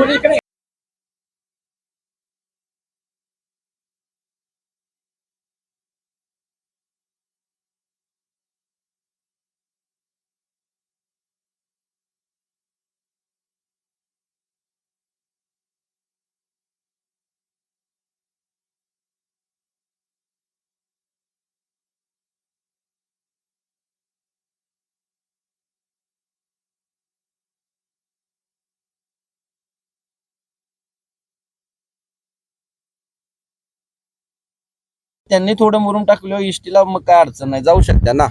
Olha त्यांनी थोडं मुरून टाकलं इष्टीला मग काय अडचण नाही. जाऊ शकत्या ना.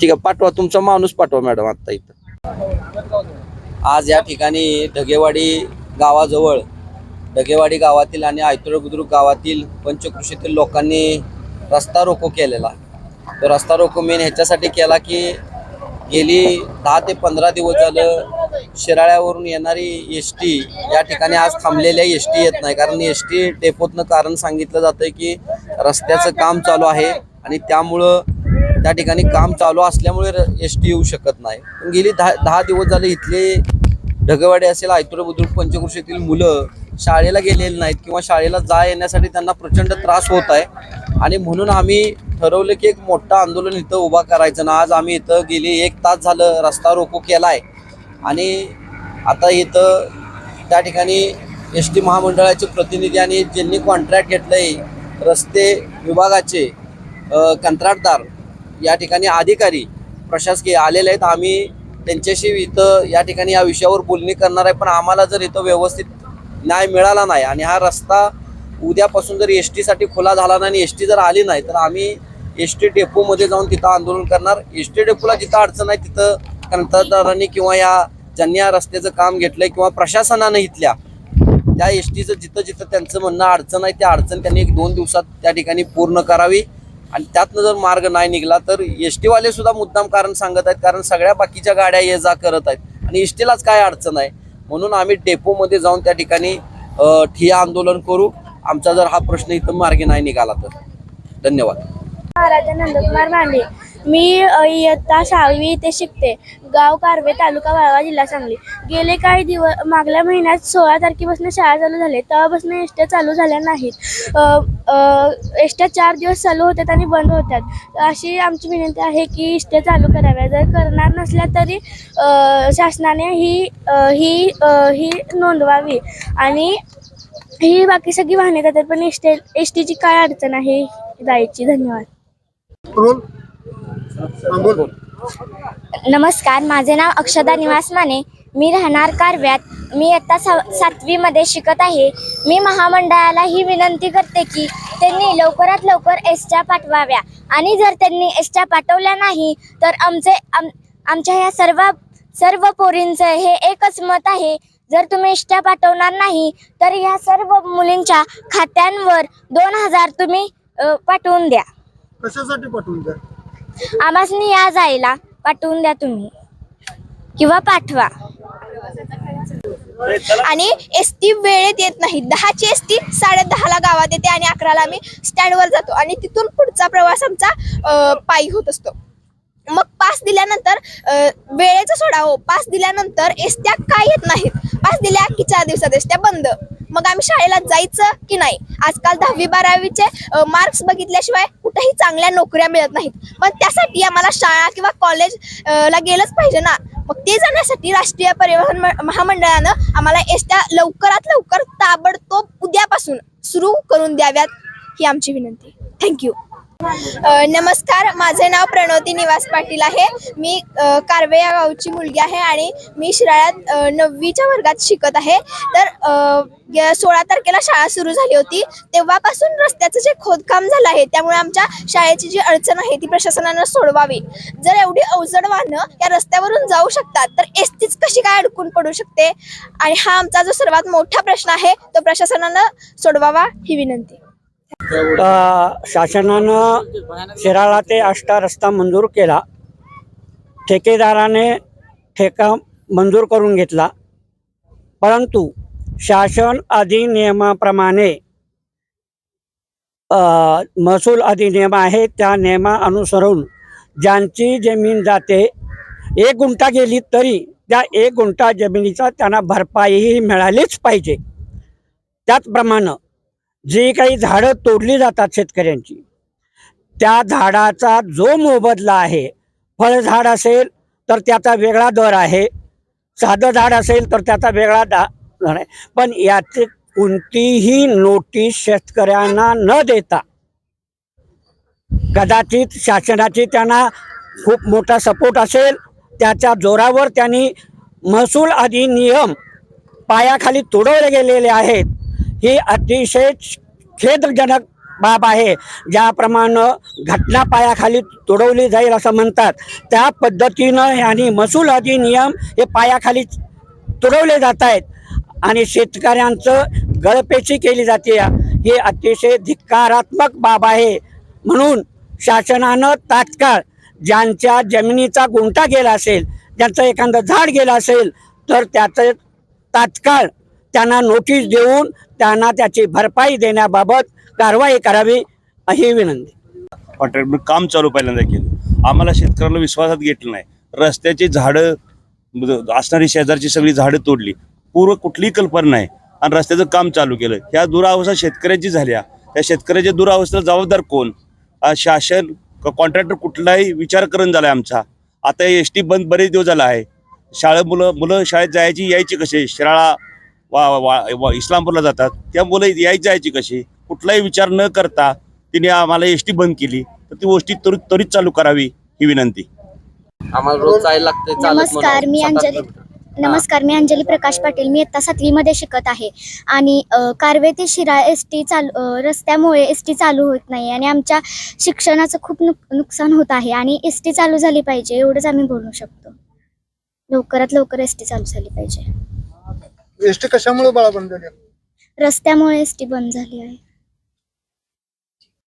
ठीक आहे पाठवा. तुमचा माणूस पाठवा मॅडम आता इथं. आज या ठिकाणी ढगेवाडी गावाजवळ ढगेवाडी गावातील आणि आयतुळ बुद्रुक गावातील पंचकृषीतील लोकांनी रस्ता रोको केलेला. तो रस्ता रोको मेन ह्याच्यासाठी केला की गेली दहा ते पंधरा दिवस झालं शिराळ्यावरून येणारी एस टी या ठिकाणी आज थांबलेल्या एस टी येत नाही. कारण एस टी डेपोतनं कारण सांगितलं जातं की रस्त्याचं काम चालू आहे आणि त्यामुळं त्या ठिकाणी काम चालू असल्यामुळे एस टी येऊ शकत नाही. पण गेली दहा दहा दिवस झाले इथले ढगवाडी असेल आयतुर बुद्रुक पंचकृषीतील मुलं शाळेला गेलेले नाहीत किंवा शाळेला जा येण्यासाठी त्यांना प्रचंड त्रास होत आहे. आणि म्हणून आम्ही ठरवलं की एक मोठं आंदोलन इथं उभा करायचं ना आज आम्ही इथं गेली एक तास झालं रस्ता रोको केलाय. आणि आता इथं त्या ठिकाणी एस टी महामंडळाचे प्रतिनिधी आणि ज्यांनी कॉन्ट्रॅक्ट घेतलंय रस्ते विभागाचे कंत्राटदार या ठिकाणी अधिकारी प्रशासकीय आलेले आहेत. आम्ही त्यांच्याशी इथं या ठिकाणी या विषयावर बोलणी करणार आहे. पण आम्हाला जर इथं व्यवस्थित न्याय मिळाला नाही आणि हा रस्ता उद्यापासून जर एस टीसाठी खुला झाला नाही आणि एस टी जर आली नाही तर आम्ही एस टी डेपोमध्ये जाऊन तिथं आंदोलन करणार. एस टी डेपोला जिथं अडचण आहे तिथं कंत्राटदारांनी किंवा या ज्यांनी या रस्त्याचं काम घेतलंय किंवा प्रशासनानं इथल्या त्या एस टीचं जिथं जिथं त्यांचं म्हणणं अडचण आहे त्या अडचण त्यांनी एक दोन दिवसात त्या ठिकाणी पूर्ण करावी. आणि त्यातनं जर मार्ग नाही निघाला तर एस टीवाले सुद्धा मुद्दाम कारण सांगत आहेत कारण सगळ्या बाकीच्या गाड्या ये जा करत आहेत. आणि एस टीलाच काय अडचण आहे? म्हणून आम्ही डेपोमध्ये जाऊन त्या ठिकाणी ठिया आंदोलन करू. आमचा जर हा प्रश्न इथं मार्गी नाही निघाला तर. धन्यवाद. महाराजा नंदकुमार मांडे मी इयत्ता सहावी इथे शिकते. गाव कारवे तालुका वाळवा जिल्हा सांगली. गेले काही दिवस मागल्या महिन्यात सोळा तारखेपासून शाळा चालू झाले. तेव्हापासून एसट्या चालू झाल्या नाहीत. एसट्या चार दिवस चालू होतात आणि बंद होतात अशी आमची विनंती आहे की एसट्या चालू कराव्या जर करणार नसल्या तरी शासनाने ही ही ही नोंदवावी. आणि ही बाकी सगळी वाहने जातात पण एस टी एस टीची काय अडचण आहे? जायची. धन्यवाद. नमस्कार माझे नाव अक्षदा निवास माने. मी राहणार कारव्यात. मी इयत्ता सा सातवीमध्ये शिकत आहे. मी महामंडळाला ही विनंती करते की त्यांनी लवकरात लवकर एसट्या पाठवाव्या. आणि जर त्यांनी एसट्या पाठवल्या नाही तर आमचे आम आमच्या ह्या सर्व सर्व पोरींचं हे एकच मत आहे. जर तुम्ही एसट्या पाठवणार नाही तर ह्या सर्व मुलींच्या खात्यांवर दोन हजार तुम्ही पाठवून द्या. कशासाठी पाठवून द्या? आम्हासनी या जायला. पाठवून द्या तुम्ही. किंवा पाठवा. आणि एस टी वेळेत येत नाही. दहाची एस टी साडे दहाला गावात येते आणि अकराला आम्ही स्टँडवर जातो. आणि तिथून पुढचा प्रवास आमचा पायी होत असतो. मग पास दिल्यानंतर वेळेचं सोडा हो पास दिल्यानंतर एसट्या काय येत नाहीत. पास दिल्या की चार दिवसात एसट्या बंद. मग आम्ही शाळेला जायचं की नाही? आजकाल दहावी बारावीचे मार्क्स बघितल्याशिवाय कुठेही चांगल्या नोकऱ्या मिळत नाहीत. पण त्यासाठी आम्हाला शाळा किंवा कॉलेज ला गेलंच पाहिजे ना. मग ते जाण्यासाठी राष्ट्रीय परिवहन म- महामंडळानं आम्हाला एसट्या लवकरात लवकर ताबडतोब उद्यापासून सुरू करून द्याव्यात ही आमची विनंती. थँक्यू नमस्कार माझे नाव प्रणवती निवास पाटील आहे. मी कारवे या गावची मुलगी आहे आणि मी शिराळ्यात नववीच्या वर्गात शिकत आहे. तर सोळा तारखेला शाळा सुरू झाली होती. तेव्हापासून रस्त्याचं जे खोदकाम झालं आहे त्यामुळे आमच्या शाळेची जी अडचण आहे ती प्रशासनानं सोडवावी. जर एवढी अवजड वाहनं या रस्त्यावरून जाऊ शकतात तर एस तीच कशी काय अडकून पडू शकते? आणि हा आमचा जो सर्वात मोठा प्रश्न आहे तो प्रशासनानं सोडवावा ही विनंती. शासनानं शिराळा ते आष्टा रस्ता मंजूर केला. ठेकेदाराने ठेका मंजूर करून घेतला. परंतु शासन अधिनियमाप्रमाणे महसूल अधिनियम आहे त्या नियमा अनुसरून ज्यांची जमीन जाते एक गुंठा गेली तरी त्या एक गुंठा जमिनीचा त्यांना भरपाईही मिळालीच पाहिजे. त्याचप्रमाणे जी काही झाडं तोडली जातात शेतकऱ्यांची त्या झाडाचा जो मोबदला आहे फळझाड असेल तर त्याचा वेगळा दर आहे साधं झाड असेल तर त्याचा वेगळा दा दर आहे. पण याची कोणतीही नोटीस शेतकऱ्यांना न देता कदाचित शासनाची त्यांना खूप मोठा सपोर्ट असेल त्याच्या जोरावर त्यांनी महसूल अधिनियम पायाखाली तुडवले गेलेले आहेत ही अतिशय खेदजनक बाब आहे. ज्याप्रमाणे घटना पायाखाली तुडवली जाईल असं म्हणतात. त्या पद्धतीनं आणि महसूल अधिनियम हे पायाखाली तुडवले जात आहेत. आणि शेतकऱ्यांचं गळपेची केली जाते. ही अतिशय धिक्कारात्मक बाब आहे. म्हणून शासनानं तात्काळ ज्यांच्या जमिनीचा गुंठा गेला असेल ज्यांचं एखादं झाड गेलं असेल तर त्याचं तात्काळ त्यांना नोटीस देऊन त्यांना त्याची भरपाई देण्याबाबत कारवाई करावी ही विनंती. कॉन्ट्रॅक्टर काम चालू पहिल्यांदा केलं. आम्हाला शेतकऱ्याला विश्वासात घेतलं नाही. रस्त्याची झाडं असणारी शेजारची सगळी झाडं तोडली. पूर्व कुठलीही कल्पना नाही. आणि रस्त्याचं काम चालू केलं. ह्या दुरावस्था शेतकऱ्याची झाल्या. त्या शेतकऱ्याच्या दुरावस्थेला जबाबदार कोण? शासन कॉन्ट्रॅक्टर कुठलाही विचार करून झाला आमचा. आता एस टी बंद बरेच दिवस झाला आहे. शाळा मुलं मुलं शाळेत जायची यायची कसे शिराळा वा वा वा इस्लामपूरला जातात. त्या मुलं यायची जायची कशी? कुठलाही विचार न करता तिने आम्हाला एस टी बंद केली. तर ती गोष्टी त्वरित त्वरित चालू करावी ही विनंती. आम्हाला रोज जायला लागते चालत नमस्कार. मी अंजली. नमस्कार मी अंजली प्रकाश पाटील. मी इयत्ता सातवीमध्ये शिकत आहे. आणि कारवे ते शिरा एस टी चालू रस्त्यामुळे एस टी चालू होत नाही आणि आमच्या शिक्षणाचं खूप नुक नुकसान होत आहे आणि एस टी चालू झाली पाहिजे एवढंच आम्ही बोलू शकतो. लवकरात लवकर एस टी चालू झाली पाहिजे. एसटी कशामुळे बाळा बंद झाली? रस्त्यामुळे एस टी बंद झाली आहे.